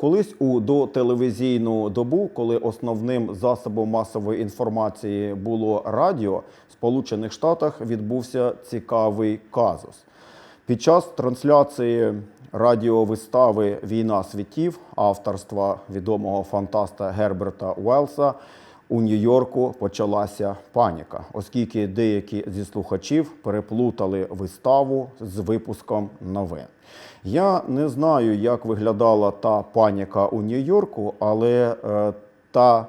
колись у дотелевізійну добу, коли основним засобом масової інформації було радіо, в Сполучених Штатах відбувся цікавий казус. Під час трансляції радіовистави Війна світів авторства відомого фантаста Герберта Уелса у Нью-Йорку почалася паніка, оскільки деякі зі слухачів переплутали виставу з випуском новин. Я не знаю, як виглядала та паніка у Нью-Йорку, але е, та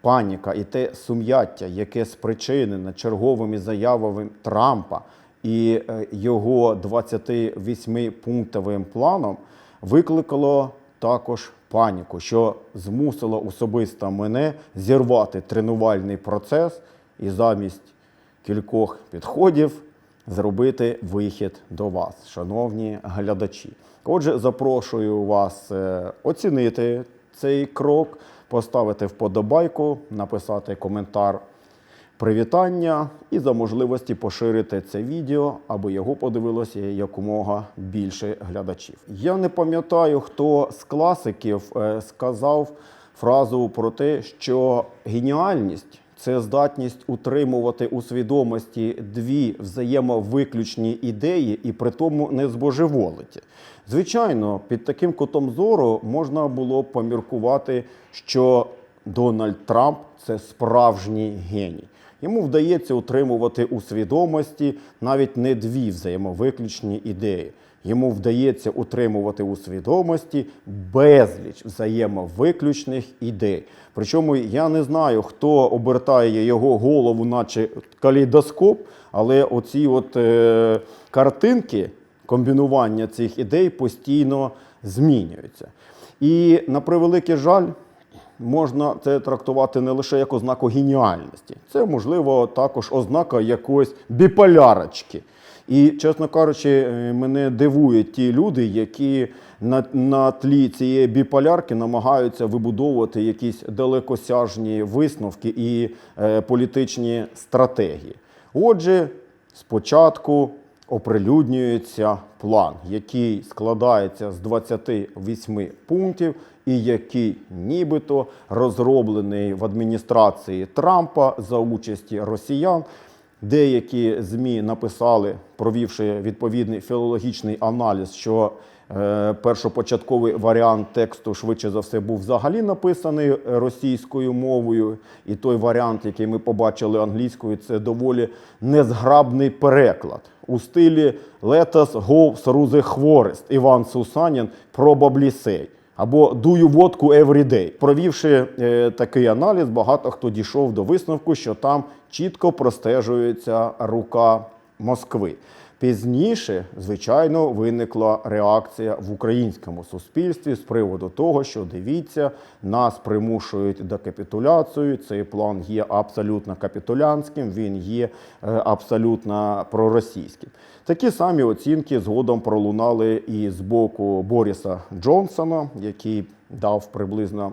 паніка і те сум'яття, яке спричинене черговими заявами Трампа і е, його 28-пунктовим планом, викликало також паніку, що змусило особисто мене зірвати тренувальний процес і замість кількох підходів зробити вихід до вас, шановні глядачі. Отже, запрошую вас е, оцінити цей крок, поставити вподобайку, написати коментар привітання і за можливості поширити це відео, аби його подивилося якомога більше глядачів. Я не пам'ятаю, хто з класиків е, сказав фразу про те, що геніальність це здатність утримувати у свідомості дві взаємовиключні ідеї і при тому не збожеволити. Звичайно, під таким кутом зору можна було поміркувати, що Дональд Трамп це справжній геній. Йому вдається утримувати у свідомості навіть не дві взаємовиключні ідеї. Йому вдається утримувати у свідомості безліч взаємовиключних ідей. Причому я не знаю, хто обертає його голову, наче калейдоскоп, але оці от е, картинки комбінування цих ідей постійно змінюються. І на превеликий жаль, можна це трактувати не лише як ознаку геніальності, це можливо також ознака якоїсь біполярочки. І, чесно кажучи, е, мене дивують ті люди, які на, на тлі цієї біполярки намагаються вибудовувати якісь далекосяжні висновки і е, політичні стратегії. Отже, спочатку оприлюднюється план, який складається з 28 пунктів, і який нібито розроблений в адміністрації Трампа за участі росіян. Деякі ЗМІ написали, провівши відповідний філологічний аналіз, що першопочатковий варіант тексту швидше за все був взагалі написаний російською мовою, і той варіант, який ми побачили англійською, це доволі незграбний переклад у стилі «Let us go through the forest» Іван Сусанін «Probably say» або «Дую водку every day». Провівши е, такий аналіз, багато хто дійшов до висновку, що там чітко простежується рука Москви. Пізніше, звичайно, виникла реакція в українському суспільстві з приводу того, що дивіться, нас примушують до капітуляцію. Цей план є абсолютно капітулянським, він є е, абсолютно проросійським. Такі самі оцінки згодом пролунали і з боку Боріса Джонсона, який дав приблизно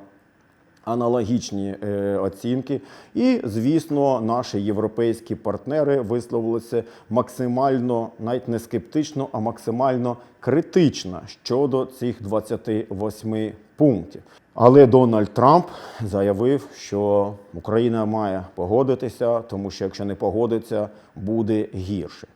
аналогічні е, оцінки. І, звісно, наші європейські партнери висловилися максимально, навіть не скептично, а максимально критично щодо цих 28 пунктів. Але Дональд Трамп заявив, що Україна має погодитися, тому що якщо не погодиться, буде гірше.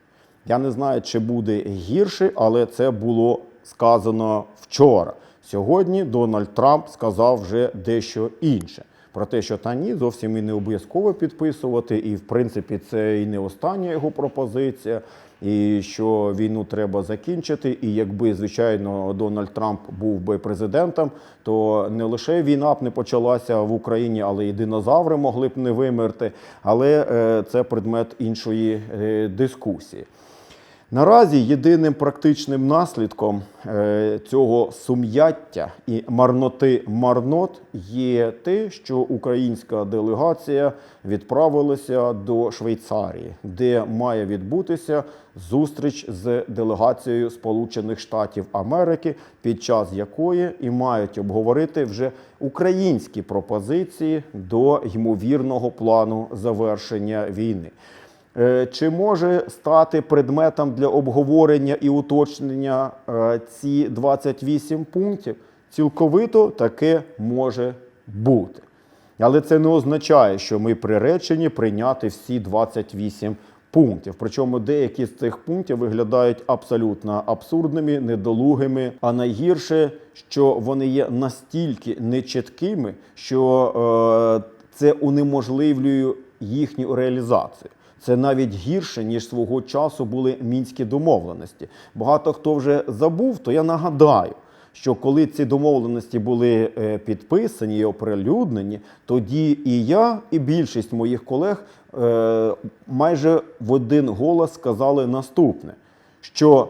Я не знаю, чи буде гірше, але це було сказано вчора. Сьогодні Дональд Трамп сказав вже дещо інше. Про те, що та ні, зовсім і не обов'язково підписувати, і в принципі це і не остання його пропозиція, і що війну треба закінчити. І якби, звичайно, Дональд Трамп був би президентом, то не лише війна б не почалася в Україні, але і динозаври могли б не вимерти. Але е, це предмет іншої е, дискусії. Наразі єдиним практичним наслідком е, цього сум'яття і марноти марнот є те, що українська делегація відправилася до Швейцарії, де має відбутися зустріч з делегацією Сполучених Штатів Америки, під час якої і мають обговорити вже українські пропозиції до ймовірного плану завершення війни. Е, Чи може стати предметом для обговорення і уточнення е, ці 28 пунктів? Цілковито таке може бути. Але це не означає, що ми приречені прийняти всі 28 пунктів. Причому деякі з цих пунктів виглядають абсолютно абсурдними, недолугими. А найгірше, що вони є настільки нечіткими, що е, це унеможливлює їхню реалізацію. Це навіть гірше, ніж свого часу були мінські домовленості. Багато хто вже забув, то я нагадаю, що коли ці домовленості були е, підписані і оприлюднені, тоді і я, і більшість моїх колег е, майже в один голос сказали наступне: що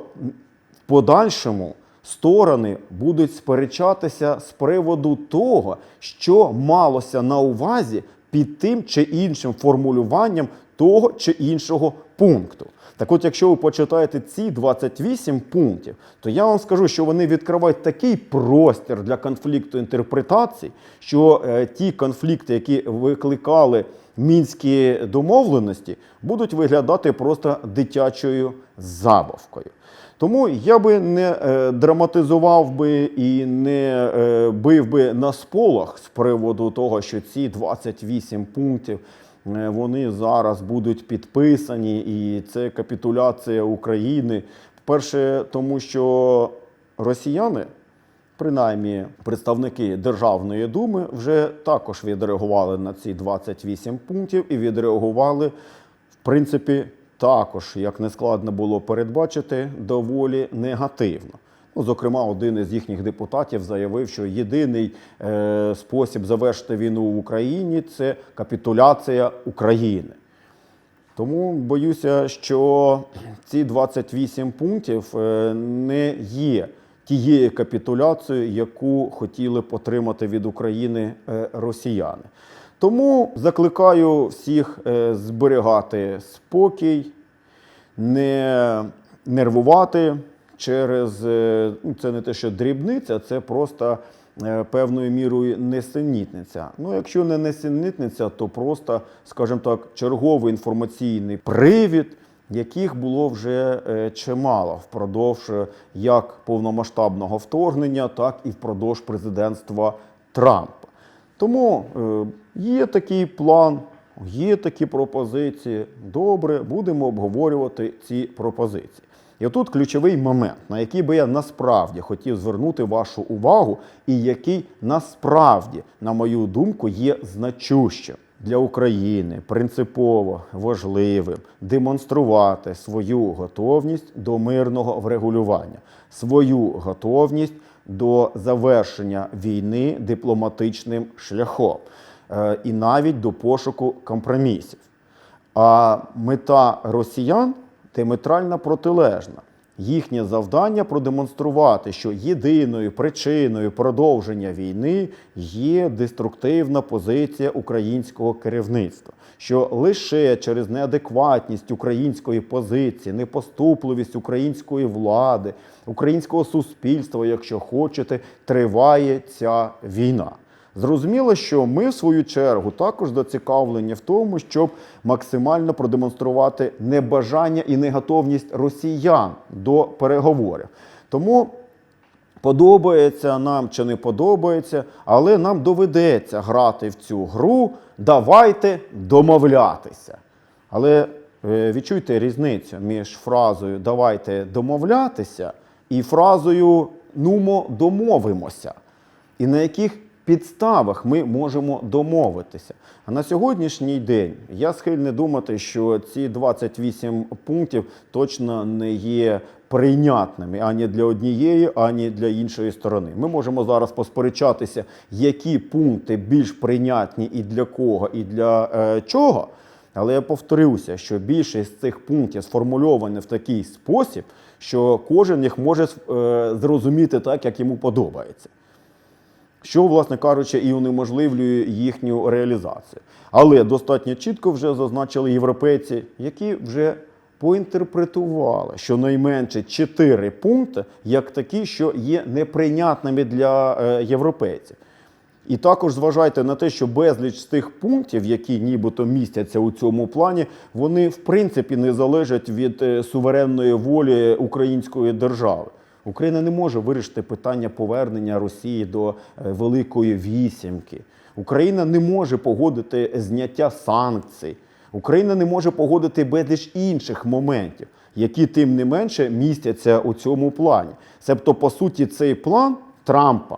в подальшому сторони будуть сперечатися з приводу того, що малося на увазі під тим чи іншим формулюванням того чи іншого пункту. Так от, якщо ви почитаєте ці 28 пунктів, то я вам скажу, що вони відкривають такий простір для конфлікту інтерпретацій, що е, ті конфлікти, які викликали мінські домовленості, будуть виглядати просто дитячою забавкою. Тому я би не е, драматизував би і не е, бив би на сполох з приводу того, що ці 28 пунктів е, вони зараз будуть підписані, і це капітуляція України. Перше, тому що росіяни, принаймні представники Державної думи, вже також відреагували на ці 28 пунктів і відреагували, в принципі, також, як не складно було передбачити, доволі негативно. Ну, зокрема, один із їхніх депутатів заявив, що єдиний е, спосіб завершити війну в Україні це капітуляція України. Тому боюся, що ці 28 пунктів е, не є тією капітуляцією, яку хотіли б отримати від України е, росіяни. Тому закликаю всіх е, зберігати спокій, не нервувати через е, ну, це не те, що дрібниця, це просто певною мірою несенітниця. Ну, якщо не несенітниця, то просто, скажімо так, черговий інформаційний привід, яких було вже е, чимало впродовж е, як повномасштабного вторгнення, так і впродовж президентства Трампа. Тому е, є такий план, є такі пропозиції. Добре, будемо обговорювати ці пропозиції. І отут ключовий момент, на який би я насправді хотів звернути вашу увагу, і який насправді, на мою думку, є значущим для України, принципово важливим демонструвати свою готовність до мирного врегулювання, свою готовність до завершення війни дипломатичним шляхом е, і навіть до пошуку компромісів. А мета росіян диаметрально протилежна. Їхнє завдання продемонструвати, що єдиною причиною продовження війни є деструктивна позиція українського керівництва, що лише через неадекватність української позиції, непоступливість української влади, українського суспільства, якщо хочете, триває ця війна. Зрозуміло, що ми, в свою чергу, також зацікавлені в тому, щоб максимально продемонструвати небажання і неготовність росіян до переговорів. Тому подобається нам чи не подобається, але нам доведеться грати в цю гру. Давайте домовлятися. Але е, відчуйте різницю між фразою Давайте домовлятися і фразою Нумо домовимося. І на яких підставах ми можемо домовитися. А на сьогоднішній день я схильний думати, що ці 28 пунктів точно не є прийнятними ані для однієї, ані для іншої сторони. Ми можемо зараз посперечатися, які пункти більш прийнятні і для кого, і для е, чого. Але я повторюся, що більшість з цих пунктів сформульовані в такий спосіб, що кожен їх може е, зрозуміти так, як йому подобається що, власне кажучи, і унеможливлює їхню реалізацію. Але достатньо чітко вже зазначили європейці, які вже поінтерпретували щонайменше чотири пункти, як такі, що є неприйнятними для е, європейців. І також зважайте на те, що безліч з тих пунктів, які нібито містяться у цьому плані, вони в принципі не залежать від е, суверенної волі української держави. Україна не може вирішити питання повернення Росії до е, Великої Вісімки. Україна не може погодити зняття санкцій. Україна не може погодити безліч інших моментів, які тим не менше містяться у цьому плані. Себто, по суті, цей план Трампа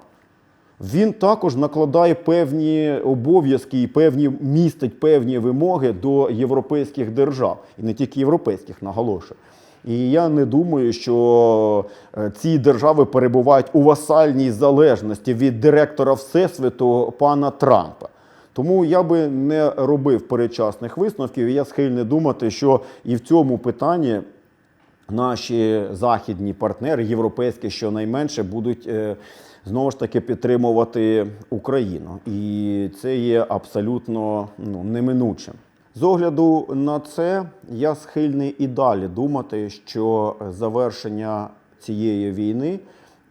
він також накладає певні обов'язки і певні містить певні вимоги до європейських держав, і не тільки європейських, наголошую. І я не думаю, що е, ці держави перебувають у васальній залежності від директора Всесвіту пана Трампа. Тому я би не робив передчасних висновків. і Я схильний думати, що і в цьому питанні наші західні партнери, європейські щонайменше, будуть е, знову ж таки підтримувати Україну. І це є абсолютно ну, неминучим. З огляду на це я схильний і далі думати, що завершення цієї війни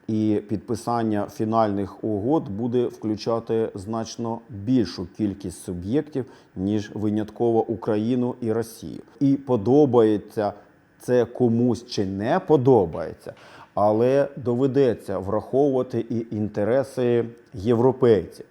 і підписання фінальних угод буде включати значно більшу кількість суб'єктів, ніж винятково Україну і Росію. І подобається це комусь чи не подобається, але доведеться враховувати і інтереси європейців.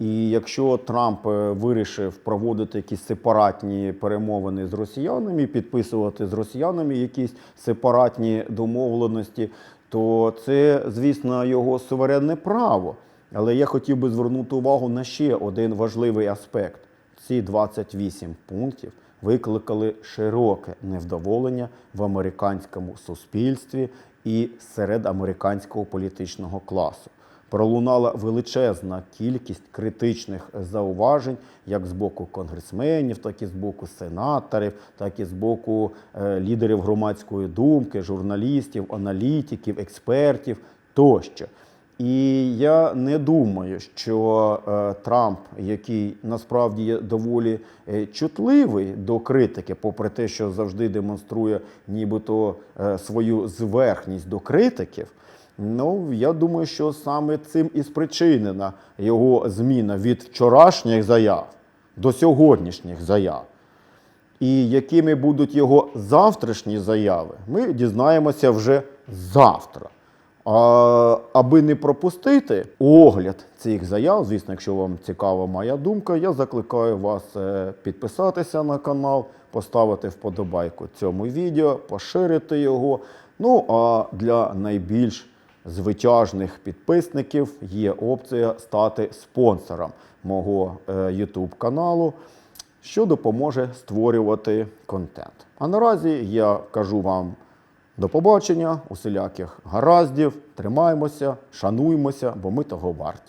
І якщо Трамп е, вирішив проводити якісь сепаратні перемовини з росіянами, підписувати з росіянами якісь сепаратні домовленості, то це, звісно, його суверенне право. Але я хотів би звернути увагу на ще один важливий аспект: ці 28 пунктів викликали широке невдоволення в американському суспільстві і серед американського політичного класу. Пролунала величезна кількість критичних зауважень, як з боку конгресменів, так і з боку сенаторів, так і з боку е, лідерів громадської думки, журналістів, аналітиків, експертів тощо. І я не думаю, що е, Трамп, який насправді є доволі е, чутливий до критики, попри те, що завжди демонструє нібито свою зверхність до критиків. Ну, я думаю, що саме цим і спричинена його зміна від вчорашніх заяв до сьогоднішніх заяв. І якими будуть його завтрашні заяви, ми дізнаємося вже завтра. А, аби не пропустити огляд цих заяв, звісно, якщо вам цікава моя думка, я закликаю вас е, підписатися на канал, поставити вподобайку цьому відео, поширити його. Ну а для найбільш звитяжних підписників є опція стати спонсором мого е, YouTube каналу, що допоможе створювати контент. А наразі я кажу вам. До побачення, усіляких гараздів, тримаємося, шануємося, бо ми того варті.